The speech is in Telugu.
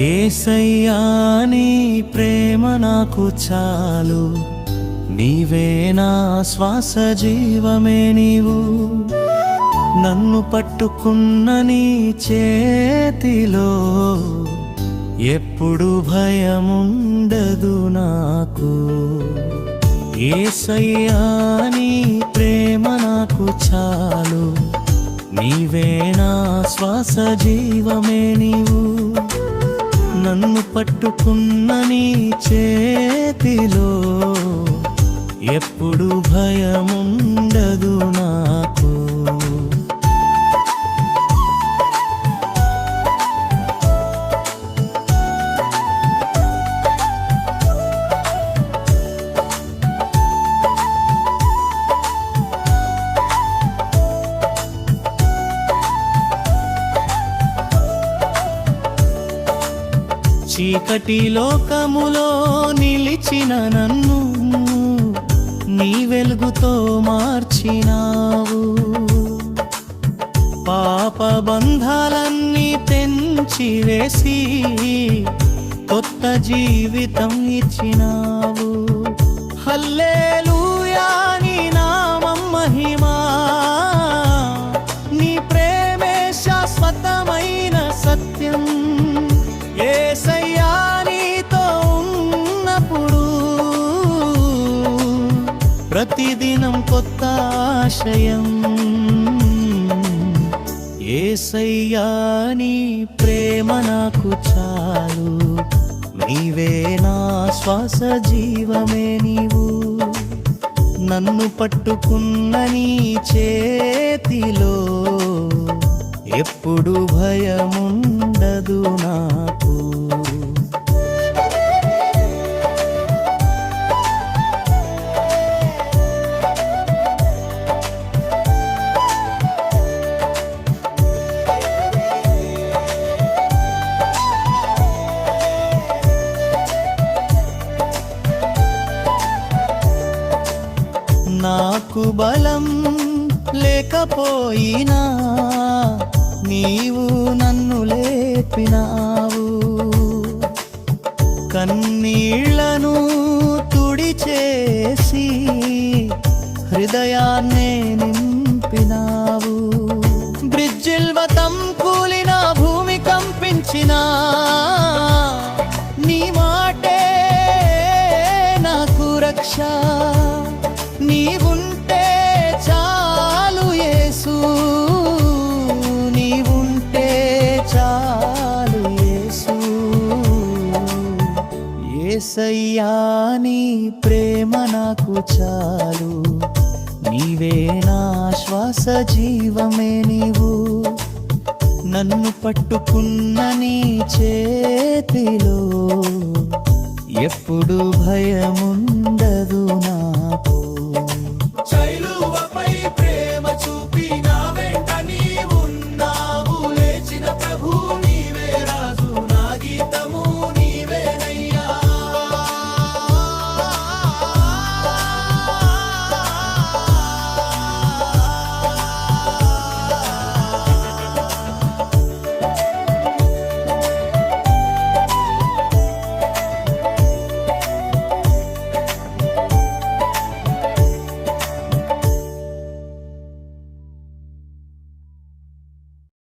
ఏసయ్యా నీ ప్రేమ నాకు చాలు. నీవే నా శ్వాస జీవమే నీవు. నన్ను పట్టుకున్న నీ చేతిలో ఎప్పుడు భయముండదు నాకు. ఏసయ్యా నీ ప్రేమ నాకు చాలు. నీవే నా శ్వాస జీవమే నీవు. నన్ను పట్టుకున్న నీ చేతిలో ఎప్పుడు భయముంది? చీకటి లోకములో నిలిచిన నన్ను నీ వెలుగుతో మార్చినావు. పాప బంధాలన్నీ తెంచి వేసి కొత్త జీవితం ఇచ్చినావు. హల్లేలు ప్రతిదినం కొత్త ఆశయం. ఏసయ్యా నీ ప్రేమ నాకు చాలు. నీవే నా శ్వాస జీవమే నీవు. నన్ను పట్టుకున్న నీ చేతిలో ఎప్పుడు భయముండదు నాకు. నాకు బలం లేకపోయినా నీవు నన్ను లేపినావు. కన్నీళ్ళను తుడిచేసి హృదయాన్నే నింపినావు. బ్రిడ్జిల్వతం కూలిన భూమి కంపించినా నీ మాటే నాకు రక్ష. ఏసయ్యా నీ ప్రేమ నాకు చాలు. నీవే నా శ్వాస జీవమే నీవు. నన్ను పట్టుకున్న నీ చేతిలో ఎప్పుడు భయముండదు నాకు. చైలువ